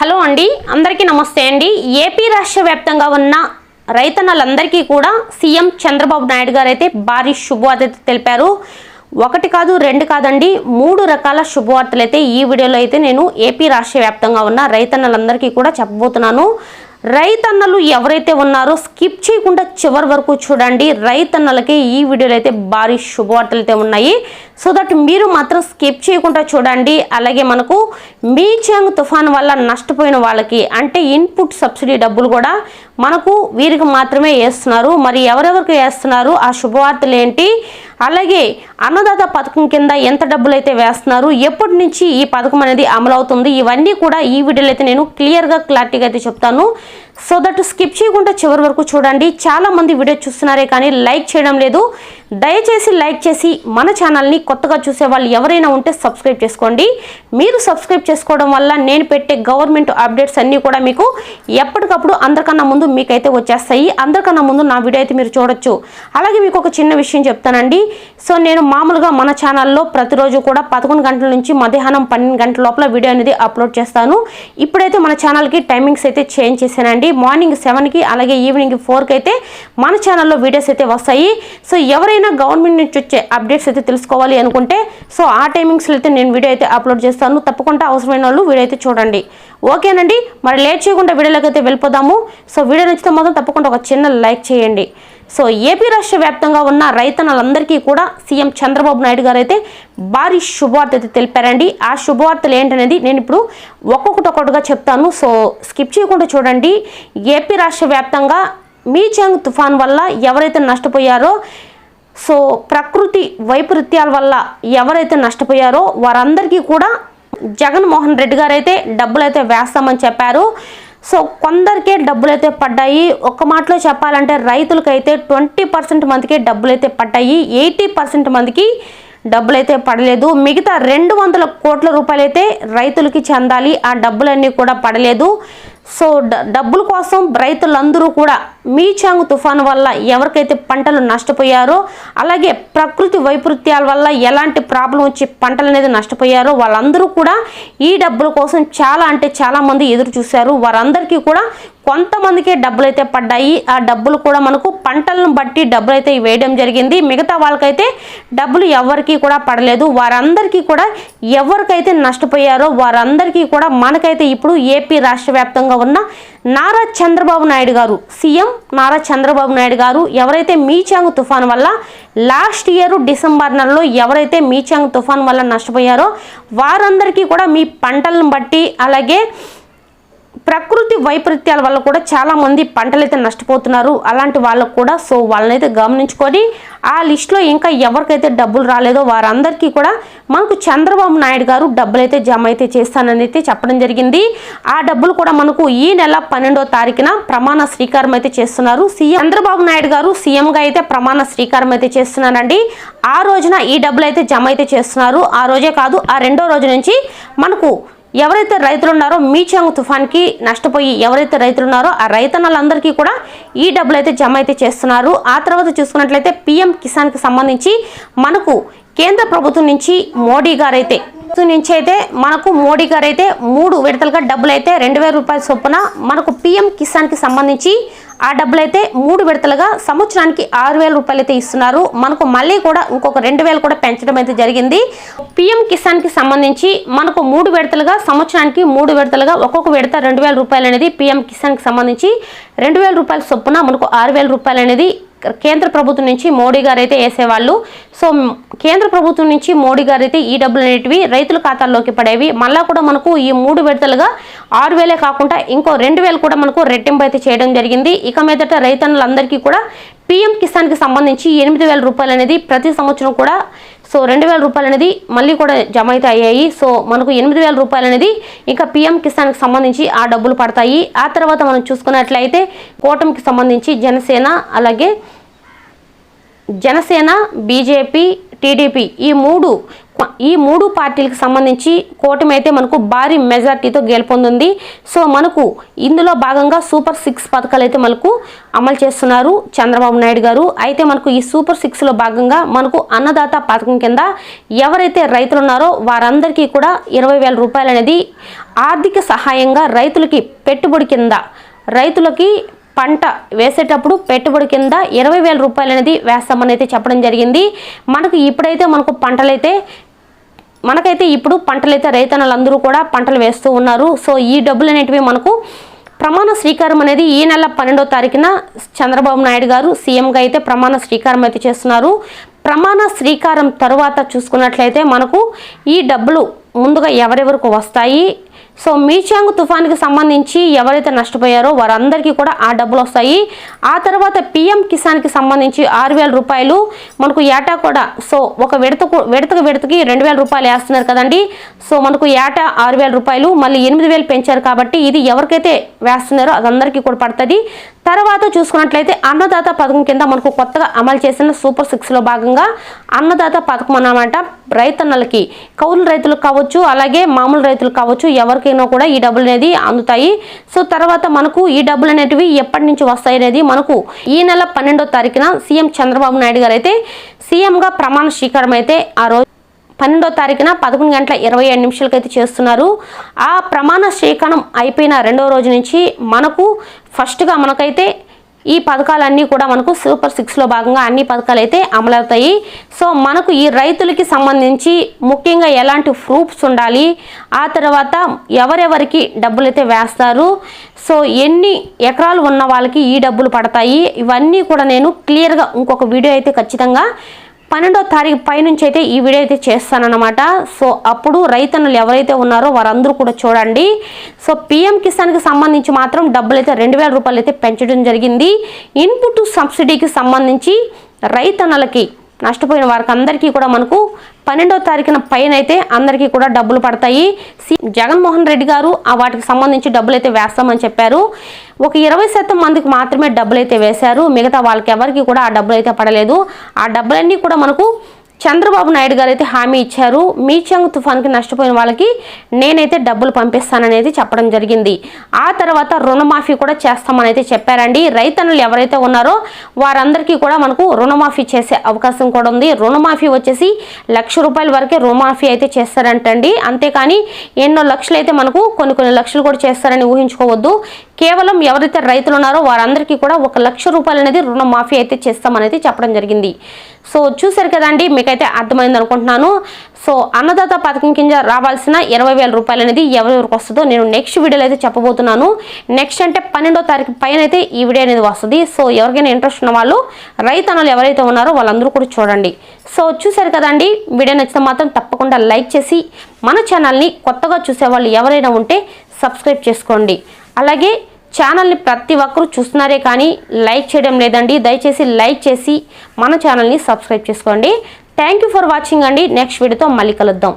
Hello అండి అందరికీ నమస్తే అండి. ఏపీ రాష్ట్ర వ్యాప్తంగా ఉన్న రైతన్నలందరికీ కూడా సీఎం చంద్రబాబు నాయుడు గారు అయితే భారీ శుభవార్త తెలిపారు. ఒకటి కాదు రెండు కాదండి మూడు రకాల శుభవార్తలు అయితే ఈ వీడియోలో అయితే నేను ఏపీ రాష్ట్ర వ్యాప్తంగా ఉన్న రైతన్నలందరికీ కూడా చెప్పబోతున్నాను. రైతన్నలు ఎవరైతే ఉన్నారో స్కిప్ చేయకుండా చివరి వరకు చూడండి. రైతన్నలకి ఈ వీడియోలో అయితే భారీ శుభవార్తలు అయితే ఉన్నాయి. సో దట్ మీరు మాత్రం స్కిప్ చేయకుండా చూడండి. అలాగే మనకు మీచాంగ్ తుఫాన్ వల్ల నష్టపోయిన వాళ్ళకి అంటే ఇన్పుట్ సబ్సిడీ డబ్బులు కూడా మనకు వీరికి మాత్రమే వేస్తున్నారు. మరి ఎవరెవరికి వేస్తున్నారు? ఆ శుభవార్తలు ఏంటి అలాగే అన్నదాత పథకం కింద ఎంత డబ్బులైతే వేస్తున్నారు ఎప్పటి నుంచి ఈ పథకం అనేది అమలవుతుంది ఇవన్నీ కూడా ఈ వీడియోలో అయితే నేను క్లియర్గా క్లారిటీగా అయితే చెప్తాను. సో దట్ స్కిప్ చేయకుండా చివరి వరకు చూడండి. చాలా మంది వీడియో చూస్తున్నారే కానీ లైక్ చేయడం లేదు. దయచేసి లైక్ చేసి మన ఛానల్ని కొత్తగా చూసే వాళ్ళు ఎవరైనా ఉంటే సబ్స్క్రైబ్ చేసుకోండి. మీరు సబ్స్క్రైబ్ చేసుకోవడం వల్ల నేను పెట్టే గవర్నమెంట్ అప్డేట్స్ అన్నీ కూడా మీకు ఎప్పటికప్పుడు అందరికన్నా ముందు మీకైతే వచ్చేస్తాయి. అందరికన్నా ముందు నా వీడియో అయితే మీరు చూడొచ్చు. అలాగే మీకు ఒక చిన్న విషయం చెప్తానండి. సో నేను మామూలుగా మన ఛానల్లో ప్రతిరోజు కూడా పదకొండు గంటల నుంచి మధ్యాహ్నం పన్నెండు గంటల లోపల వీడియో అనేది అప్లోడ్ చేస్తాను. ఇప్పుడైతే మన ఛానల్కి టైమింగ్స్ అయితే చేంజ్ చేశానండి. మార్నింగ్ సెవెన్కి అలాగే ఈవినింగ్ ఫోర్కి అయితే మన ఛానల్లో వీడియోస్ అయితే వస్తాయి. సో ఎవరైనా గవర్నమెంట్ నుంచి వచ్చే అప్డేట్స్ అయితే తెలుసుకోవాలి అనుకుంటే సో ఆ టైమింగ్స్లో అయితే నేను వీడియో అయితే అప్లోడ్ చేస్తాను. తప్పకుండా అవసరమైన వాళ్ళు వీడియో అయితే చూడండి. ఓకేనండి? మరి లేట్ చేయకుండా వీడియోలోకి అయితే వెళ్ళిపోదాము. సో వీడియో నచ్చితే మాత్రం తప్పకుండా ఒక చిన్న లైక్ చేయండి. సో ఏపీ రాష్ట్ర వ్యాప్తంగా ఉన్న రైతన్నలందరికీ కూడా సీఎం చంద్రబాబు నాయుడు గారు అయితే భారీ శుభవార్త అయితే తెలిపారండి. ఆ శుభవార్తలు ఏంటనేది నేను ఇప్పుడు ఒక్కొక్కటి ఒక్కొక్కటిగా చెప్తాను. సో స్కిప్ చేయకుండా చూడండి. ఏపీ రాష్ట్ర వ్యాప్తంగా మీచాంగ్ తుఫాన్ వల్ల ఎవరైతే నష్టపోయారో సో ప్రకృతి వైపరీత్యాల వల్ల ఎవరైతే నష్టపోయారో వారందరికీ కూడా జగన్మోహన్ రెడ్డి గారు అయితే డబ్బులైతే వేస్తామని చెప్పారు. సో కొందరికే డబ్బులైతే పడ్డాయి. ఒక మాటలో చెప్పాలంటే రైతులకైతే ట్వంటీ పర్సెంట్ మందికి డబ్బులైతే పడ్డాయి. ఎయిటీ పర్సెంట్ మందికి డబ్బులైతే పడలేదు. మిగతా రెండు వందల కోట్ల రూపాయలు అయితే రైతులకి చెందాలి. ఆ డబ్బులన్నీ కూడా పడలేదు. సో డ- డబ్బుల కోసం రైతులందరూ కూడా మీచాంగ్ తుఫాను వల్ల ఎవరికైతే పంటలు నష్టపోయారో అలాగే ప్రకృతి వైపరీత్యాల వల్ల ఎలాంటి ప్రాబ్లం వచ్చి పంటలు అనేది నష్టపోయారో వాళ్ళందరూ కూడా ఈ డబ్బుల కోసం చాలా అంటే చాలా మంది ఎదురు చూశారు. వారందరికీ కూడా కొంతమందికే డబ్బులు అయితే పడ్డాయి. ఆ డబ్బులు కూడా మనకు పంటలను బట్టి డబ్బులు అయితే వేయడం జరిగింది. మిగతా వాళ్ళకైతే డబ్బులు ఎవరికి కూడా పడలేదు. వారందరికీ కూడా ఎవరికైతే నష్టపోయారో వారందరికీ కూడా మనకైతే ఇప్పుడు ఏపీ రాష్ట్ర వ్యాప్తంగా ఉన్న నారా చంద్రబాబు నాయుడు గారు సీఎం నారా చంద్రబాబు నాయుడు గారు ఎవరైతే మీచాంగ్ తుఫాన్ వల్ల లాస్ట్ ఇయర్ డిసెంబర్ నెలలో ఎవరైతే మీచాంగ్ తుఫాన్ వల్ల నష్టపోయారో వారందరికీ కూడా మీ పంటలను బట్టి అలాగే ప్రకృతి వైపరీత్యాల వల్ల కూడా చాలా మంది పంటలు అయితే నష్టపోతున్నారు. అలాంటి వాళ్ళకు కూడా సో వాళ్ళనైతే గమనించుకొని ఆ లిస్ట్లో ఇంకా ఎవరికైతే డబ్బులు రాలేదో వారందరికీ కూడా మనకు చంద్రబాబు నాయుడు గారు డబ్బులు అయితే జమ అయితే చేస్తానని అయితే చెప్పడం జరిగింది. ఆ డబ్బులు కూడా మనకు ఈ నెల పన్నెండో తారీఖున ప్రమాణ స్వీకారం అయితే చేస్తున్నారు. సీఎం చంద్రబాబు నాయుడు గారు సీఎంగా అయితే ప్రమాణ స్వీకారం అయితే చేస్తున్నారండి. ఆ రోజున ఈ డబ్బులు అయితే జమ అయితే చేస్తున్నారు. ఆ రోజే కాదు ఆ రెండో రోజు నుంచి మనకు ఎవరైతే రైతులు ఉన్నారో మీచాంగ్ తుఫాన్కి నష్టపోయి ఎవరైతే రైతులు ఉన్నారో ఆ రైతన్నలందరికీ కూడా ఈ డబ్బులు అయితే జమ అయితే చేస్తున్నారు. ఆ తర్వాత చూసుకున్నట్లయితే పిఎం కిసాన్కి సంబంధించి మనకు కేంద్ర ప్రభుత్వం నుంచి మోడీ గారైతే ప్రభుత్వం నుంచి అయితే మనకు మోడీ గారు అయితే మూడు విడతలుగా డబ్బులు అయితే రెండు వేల రూపాయల చొప్పున మనకు పిఎం కిసాన్కి సంబంధించి ఆ డబ్బులు అయితే మూడు విడతలుగా సంవత్సరానికి ఆరు వేల రూపాయలు అయితే ఇస్తున్నారు. మనకు మళ్ళీ కూడా ఇంకొక రెండు వేలు కూడా పెంచడం అయితే జరిగింది. పిఎం కిసాన్కి సంబంధించి మనకు మూడు విడతలుగా సంవత్సరానికి మూడు విడతలుగా ఒక్కొక్క విడత రెండు వేల రూపాయలు అనేది పిఎం కిసాన్కి సంబంధించి రెండు వేల రూపాయల చొప్పున మనకు ఆరు వేల రూపాయలు అనేది కేంద్ర ప్రభుత్వం నుంచి మోడీ గారు అయితే వేసేవాళ్ళు. సో కేంద్ర ప్రభుత్వం నుంచి మోడీ గారు అయితే ఈ డబ్బులు అనేటివి రైతుల ఖాతాల్లోకి పడేవి. మళ్ళా కూడా మనకు ఈ మూడు విడతలుగా ఆరు వేలే కాకుండా ఇంకో రెండు వేలు కూడా మనకు రెట్టింపు అయితే చేయడం జరిగింది. ఇక మీదట రైతన్నులందరికీ కూడా పిఎం కిసాన్కి సంబంధించి ఎనిమిది వేల రూపాయలు అనేది ప్రతి సంవత్సరం కూడా సో రెండు వేల రూపాయలు అనేది మళ్ళీ కూడా జమ అయితే అయ్యాయి. సో మనకు ఎనిమిది వేల రూపాయలు అనేది ఇంకా పిఎం కిసాన్కి సంబంధించి ఆ డబ్బులు పడతాయి. ఆ తర్వాత మనం చూసుకున్నట్లయితే కూటమికి సంబంధించి జనసేన అలాగే జనసేన బీజేపీ టీడీపీ ఈ మూడు ఈ మూడు పార్టీలకు సంబంధించి కూటమి అయితే మనకు భారీ మెజార్టీతో గెలుపొందింది. సో మనకు ఇందులో భాగంగా సూపర్ సిక్స్ పథకాలు అయితే మనకు అమలు చేస్తున్నారు చంద్రబాబు నాయుడు గారు. అయితే మనకు ఈ సూపర్ సిక్స్లో భాగంగా మనకు అన్నదాత పథకం కింద ఎవరైతే రైతులు ఉన్నారో వారందరికీ కూడా ఇరవై వేల రూపాయలు అనేది ఆర్థిక సహాయంగా రైతులకి పెట్టుబడి కింద రైతులకి పంట వేసేటప్పుడు పెట్టుబడి కింద ఇరవై వేల రూపాయలు అనేది వేస్తామని అయితే చెప్పడం జరిగింది. మనకు ఇప్పుడైతే మనకు పంటలైతే మనకైతే ఇప్పుడు పంటలైతే రైతన్నలందరూ కూడా పంటలు వేస్తూ ఉన్నారు. సో ఈ డబ్బులు అనేటివి మనకు ప్రమాణ స్వీకారం అనేది ఈ నెల పన్నెండో తారీఖున చంద్రబాబు నాయుడు గారు సీఎంగా అయితే ప్రమాణ స్వీకారం అయితే చేస్తున్నారు. ప్రమాణ స్వీకారం తరువాత చూసుకున్నట్లయితే మనకు ఈ డబ్బులు ముందుగా ఎవరెవరికి వస్తాయి? సో మీచాంగ్ తుఫాన్కి సంబంధించి ఎవరైతే నష్టపోయారో వారందరికీ కూడా ఆ డబ్బులు వస్తాయి. ఆ తర్వాత పిఎం కిసాన్కి సంబంధించి ఆరు వేల రూపాయలు మనకు ఏటా కూడా సో ఒక విడతకు విడతకు విడతకి రెండు వేల రూపాయలు వేస్తున్నారు కదండి. సో మనకు ఏటా ఆరు వేల రూపాయలు మళ్ళీ ఎనిమిది వేలు పెంచారు కాబట్టి ఇది ఎవరికైతే వేస్తున్నారో అదందరికీ కూడా పడుతుంది. తర్వాత చూసుకున్నట్లయితే అన్నదాత పథకం కింద మనకు కొత్తగా అమలు చేసిన సూపర్ సిక్స్లో భాగంగా అన్నదాత పథకం అన్నమాట. రైతన్నలకి కౌలు రైతులకు కావచ్చు అలాగే మామూలు రైతులకు కావచ్చు ఎవరికైనా కూడా ఈ డబ్బులు అనేది అందుతాయి. సో తర్వాత మనకు ఈ డబ్బులు అనేటివి ఎప్పటి నుంచి వస్తాయి అనేది మనకు ఈ నెల పన్నెండో తారీఖున సీఎం చంద్రబాబు నాయుడు గారు అయితే సీఎంగా ప్రమాణ స్వీకారం అయితే ఆ రోజు పన్నెండో తారీఖున పదకొండు గంటల ఇరవై ఏడు నిమిషాలకైతే చేస్తున్నారు. ఆ ప్రమాణ స్వీకారం అయిపోయిన రెండో రోజు నుంచి మనకు ఫస్ట్గా మనకైతే ఈ పథకాలన్నీ కూడా మనకు సూపర్ సిక్స్లో భాగంగా అన్ని పథకాలు అయితే అమలవుతాయి. సో మనకు ఈ రైతులకి సంబంధించి ముఖ్యంగా ఎలాంటి ప్రూఫ్స్ ఉండాలి? ఆ తర్వాత ఎవరెవరికి డబ్బులు అయితే వేస్తారు? సో ఎన్ని ఎకరాలు ఉన్న వాళ్ళకి ఈ డబ్బులు పడతాయి? ఇవన్నీ కూడా నేను క్లియర్గా ఇంకొక వీడియో అయితే ఖచ్చితంగా పన్నెండో తారీఖు పైనుంచి అయితే ఈ వీడియో అయితే చేస్తానన్నమాట. సో అప్పుడు రైతన్నులు ఎవరైతే ఉన్నారో వారందరూ కూడా చూడండి. సో పిఎం కిసాన్కి సంబంధించి మాత్రం డబ్బులు అయితే రెండు వేల రూపాయలు అయితే పెంచడం జరిగింది. ఇన్పుట్ సబ్సిడీకి సంబంధించి రైతన్నలకి నష్టపోయిన వారికి అందరికీ కూడా మనకు పన్నెండో తారీఖున పైన అయితే అందరికీ కూడా డబ్బులు పడతాయి. సి జగన్మోహన్ రెడ్డి గారు ఆ వాటికి సంబంధించి డబ్బులు అయితే వేస్తామని చెప్పారు. ఒక ఇరవై శాతం మందికి మాత్రమే డబ్బులు అయితే వేశారు. మిగతా వాళ్ళకి ఎవరికి కూడా ఆ డబ్బులు అయితే పడలేదు. ఆ డబ్బులన్నీ కూడా మనకు చంద్రబాబు నాయుడు గారు అయితే హామీ ఇచ్చారు. మీచంగ్ తుఫాన్కి నష్టపోయిన వాళ్ళకి నేనైతే డబ్బులు పంపిస్తాననేది చెప్పడం జరిగింది. ఆ తర్వాత రుణమాఫీ కూడా చేస్తామని అయితే చెప్పారండి. రైతన్నులు ఎవరైతే ఉన్నారో వారందరికీ కూడా మనకు రుణమాఫీ చేసే అవకాశం కూడా ఉంది. రుణమాఫీ వచ్చేసి లక్ష రూపాయల వరకే రుణమాఫీ అయితే చేస్తారంటండి. అంతేకాని ఎన్నో లక్షలు అయితే మనకు కొన్ని కొన్ని లక్షలు కూడా చేస్తారని ఊహించుకోవద్దు. కేవలం ఎవరైతే రైతులు ఉన్నారో వారందరికీ కూడా ఒక లక్ష రూపాయలు అనేది రుణమాఫీ అయితే చేస్తామనేది చెప్పడం జరిగింది. సో చూసారు కదండి మీకైతే అర్థమైంది అనుకుంటున్నాను. సో అన్నదాత పథకం కింద రావాల్సిన ఇరవై వేల రూపాయలు అనేది ఎవరెవరికి వస్తుందో నేను నెక్స్ట్ వీడియోలో అయితే చెప్పబోతున్నాను. నెక్స్ట్ అంటే పన్నెండో తారీఖు పైన అయితే ఈ వీడియో అనేది వస్తుంది. సో ఎవరికైనా ఇంట్రెస్ట్ ఉన్న వాళ్ళు రైతన్నలు ఎవరైతే ఉన్నారో వాళ్ళందరూ కూడా చూడండి. సో చూసారు కదండి వీడియో నచ్చితే మాత్రం తప్పకుండా లైక్ చేసి మన ఛానల్ని కొత్తగా చూసేవాళ్ళు ఎవరైనా ఉంటే సబ్స్క్రైబ్ చేసుకోండి. అలాగే ఛానల్ని ప్రతి ఒక్కరూ చూస్తున్నారే కానీ లైక్ చేయడం లేదండి. దయచేసి లైక్ చేసి మన ఛానల్ని సబ్స్క్రైబ్ చేసుకోండి. థ్యాంక్ యూ ఫర్ వాచింగ్ అండి. నెక్స్ట్ వీడియోతో మళ్ళీ కలుద్దాం.